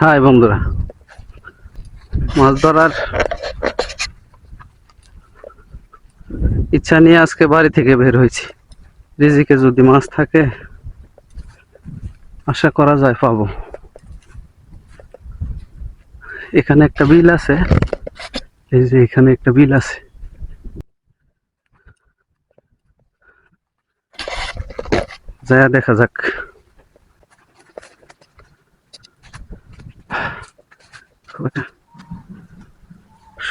High বন্ধুরা, মাছ ধরার ইচ্ছা নিয়ে আজকে বাড়ি থেকে বের হয়েছি। রিজিকে যদি মাছ থাকে, আশা করা যায় পাবো। এখানে একটা বিল আছে, এই যে এখানে একটা বিল আছে। যায় দেখা যাক।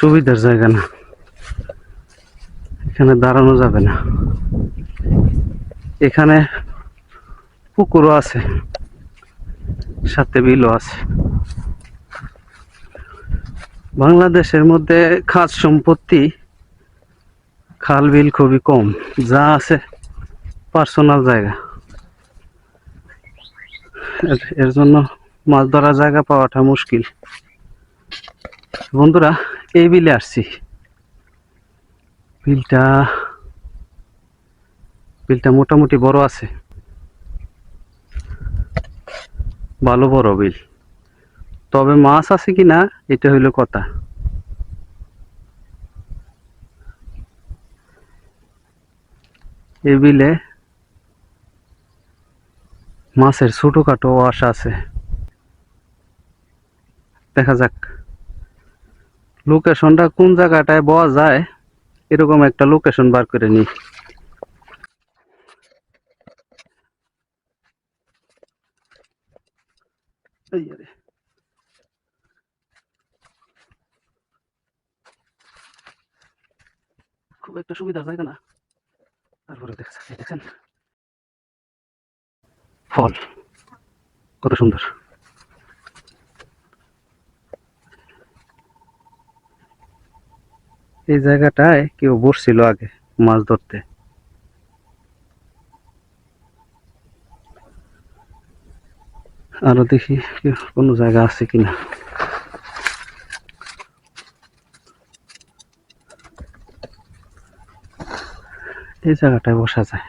সুবিধার জায়গা না। এখানে দাঁড়ানো যাবে না। এখানে পুকুরও আছে। সাথে বিলও আছে। বাংলাদেশের মধ্যে খাস সম্পত্তি, খাল বিল খুবই কম। যা আছে, পার্সোনাল জায়গা। এর- জন্য মাছ ধরার জায়গা পাওয়াটা মুশকিল। বন্ধুরা এই বিলে আসছি। বিলটা বিলটা মোটামুটি বড় আছে। ভালো বড় বিল। তবে মাছ আছে কি না এটা হইল কথা। এই বিলে মাছের ছোটখাটো আশা আছে। দেখা যাক। লোকেশনটা কোন জায়গাটায় পাওয়া যায়, এরকম একটা লোকেশন বার করে নি খুব একটা না। তারপরে দেখা যাচ্ছে দেখছেন ফল, কত সুন্দর। এই জায়গাটায় কেউ বসছিল আগে মাছ ধরতে। আরও দেখি কোনো জায়গা আছে কিনা। এই জায়গাটায় বসা যায়।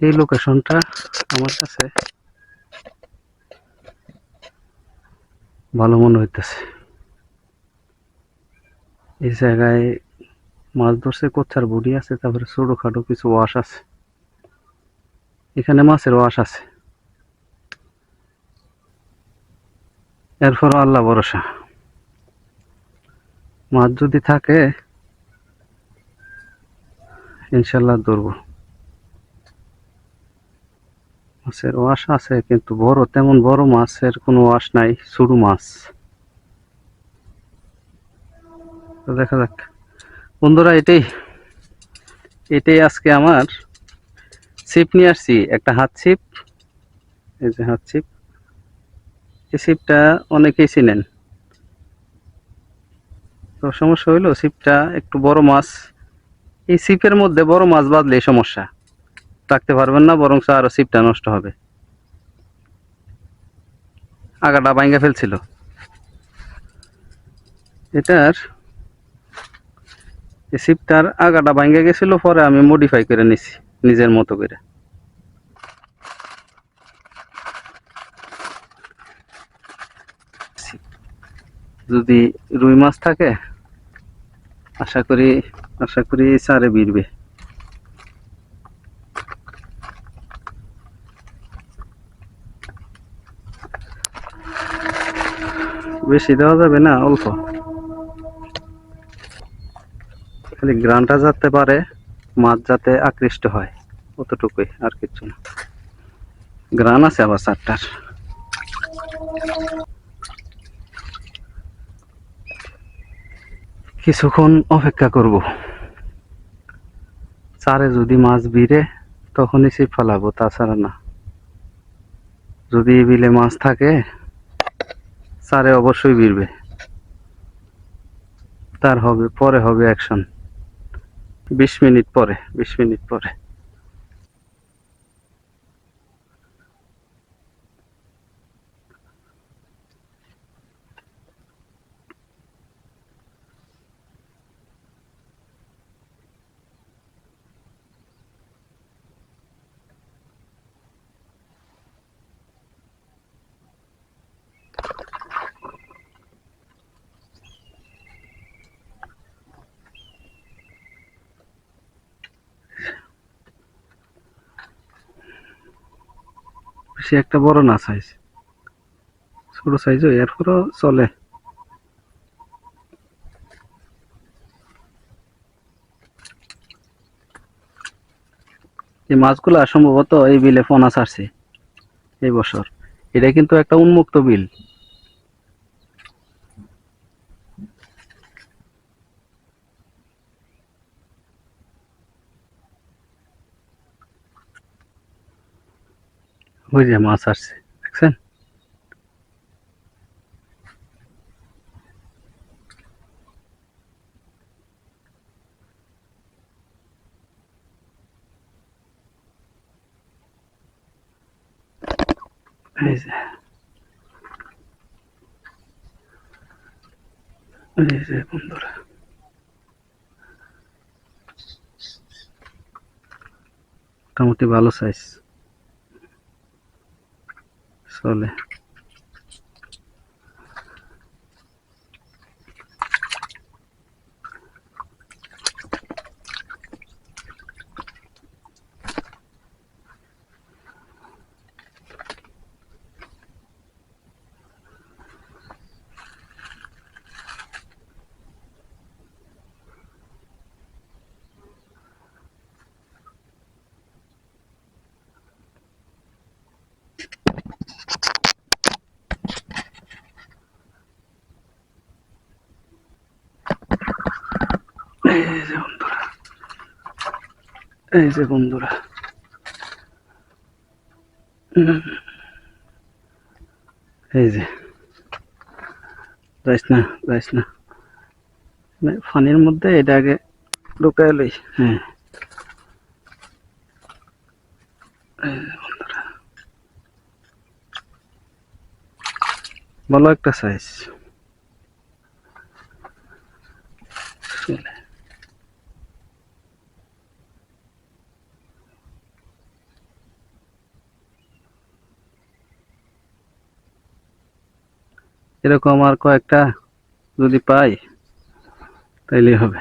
এই লোকেশনটা আমার কাছে ভালো মনে হইতেছে। এই জায়গায় মাছ ধরছে, কোথার বুড়ি আছে, তারপরে ছোটখাটো কিছু ওয়াশ আছে। এখানে মাছের ওয়াশ আছে। এরপরও আল্লাহ ভরসা। মাছ যদি থাকে ইনশাল্লাহ ধরবো। মাছের ওয়াশ আছে, কিন্তু বড়, তেমন বড় মাছের কোনো ওয়াশ নাই ছোট মাছ। দেখা যাক। বন্ধুরা, এটাই এটাই আজকে আমার ছিপ নিয়ে আসছি, একটা হাত ছিপ। এই যে হাত ছিপ। এই ছিপটা অনেকেই চিনেন। তো সমস্যা হইল, ছিপটা একটু বড় মাছ। এই ছিপের মধ্যে বড় মাছ বাঁধলে সমস্যা। রাখতে পারবেন না, বরং আরও ছিপটা নষ্ট হবে। আগাটা ভাঙ্গা ফেলছিল। এটার, এই ছিপটার আগাটা ভাঙ্গা গেছিল, পরে আমি মডিফাই করে নিছি, নিজের মতো করে। যদি রুই মাছ থাকে, আশা করি আশা করি সারে বিরবে বেশি দেওয়া যাবে না, অল্প। খালি গ্রানটা যাতে পারে, মাছ যাতে আকৃষ্ট হয়, অতটুকুই আর কিছু না। গ্রান আছে আবার চারটার কিছুক্ষণ অপেক্ষা করব। চারে যদি মাছ বিড়ে তখনই ছিপ ফেলাবো, তাছাড়া না। যদি বিলে মাছ থাকে চারে অবশ্যই বিড়বে তার হবে পরে হবে অ্যাকশন বিশ মিনিট পরে বিশ মিনিট পরে। বেশি একটা বড় না সাইজ ছোট সাইজও এরপরও চলে। এই মাছগুলা সম্ভবত এই বিলে পোনা ছাড়ছে। এই বছর। এটা কিন্তু একটা উন্মুক্ত বিল। ওই যে মাছ আসছে দেখছেন? বন্ধুরা। মোটামুটি ভালো সাইজ চলে এই যে বন্ধুরা এই যে বন্ধুরা। এই যে। যাইস না যাইস না। ফানির মধ্যে এটা আগে ঢুকায় লই। হ্যাঁ। ভালো একটা সাইজ এরকম আর কয়েকটা যদি পাই তাইলে হবে।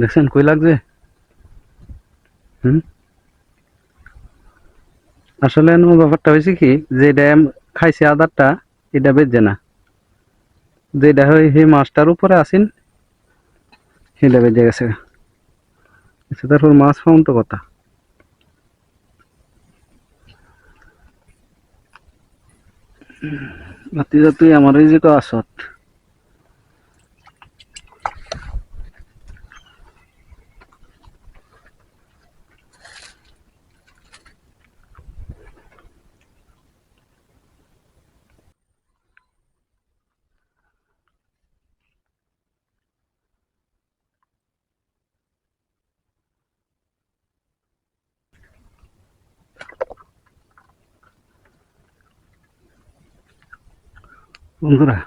দেখছেন, কই লাগছে? হুম? আসলে ব্যাপারটা হয়েছে কি, যে ড্যাম খাইছে আদারটা এটা বেজে না। যেটা হয়, সেই মাছটার উপরে আসেন, সেটা বেজে গেছে। আচ্ছা তারপর মাছ পাউন তো কথা। তুই আমার এই যে আসত বন্ধুরা।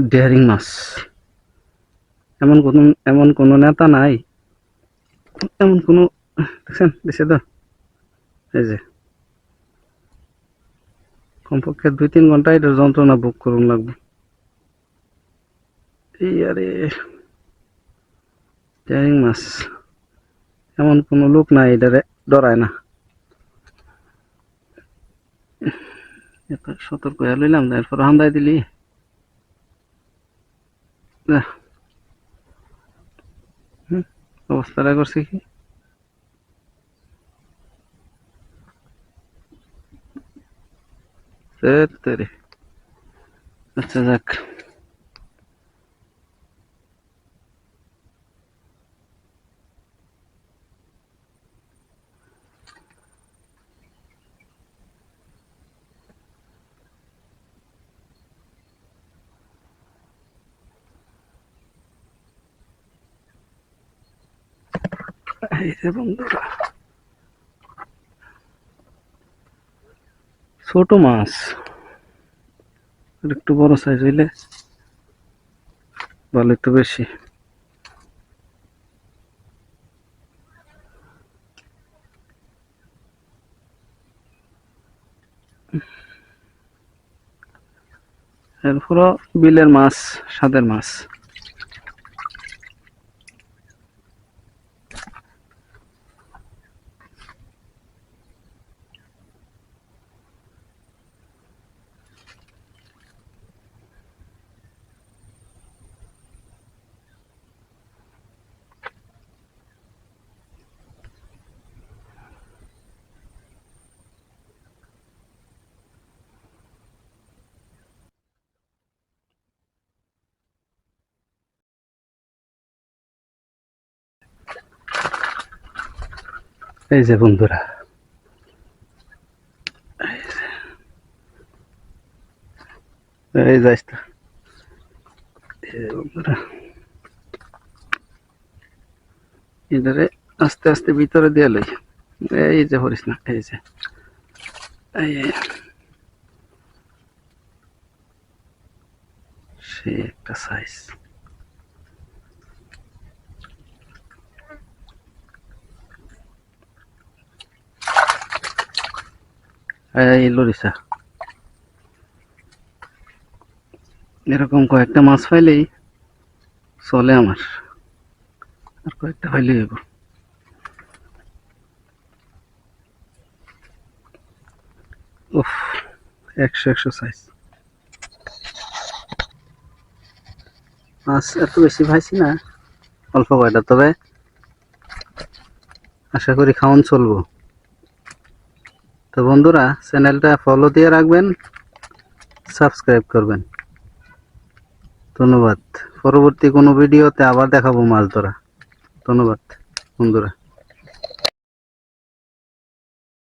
ডেয়ারিং মাছ। এমন কোন এমন কোন নেতা নাই। এমন কোন, দেখছেন, দিছে তো? এই যে। কমপক্ষে দুই তিন ঘণ্টা এটার যন্ত্রণা বুক করুন লাগবে। এই আরে, ডেয়ারিং মাছ। এমন কোনো লোক নাই, এটারে ডরায় না। সতর্ক হয়ে লইলাম এরপর হান্দায় দিলি। হুম, অবস্থাটা করছে কি? আচ্ছা যাক। এই বন্ধুরা। ছোট মাছ। একটু বড় সাইজ হইলে ভালো একটু বেশি। এরপরও বিলের মাছ, সাদের মাছ। এই যে বন্ধুরা। এই যাইস বন্ধুরা। আস্তে আস্তে ভিতরে দিয়ে লই। এই যে হরিস না, এই যে। এই একটা সাইজ এই লরিসা। এরকম কয়েকটা মাছ পাইলেই চলে আমার। আর কয়েকটা পাইলেই হইব। উফ, একশো একশো সাইজ মাছ এত বেশি পাইছি না, অল্প কয়টা তবে আশা করি খাওয়ান চলবো। তো বন্ধুরা, চ্যানেলটা ফলো দিয়ে রাখবেন সাবস্ক্রাইব করবেন। ধন্যবাদ। পরবর্তী কোনো ভিডিওতে আবার দেখাবো মাছ ধরা। ধন্যবাদ, বন্ধুরা।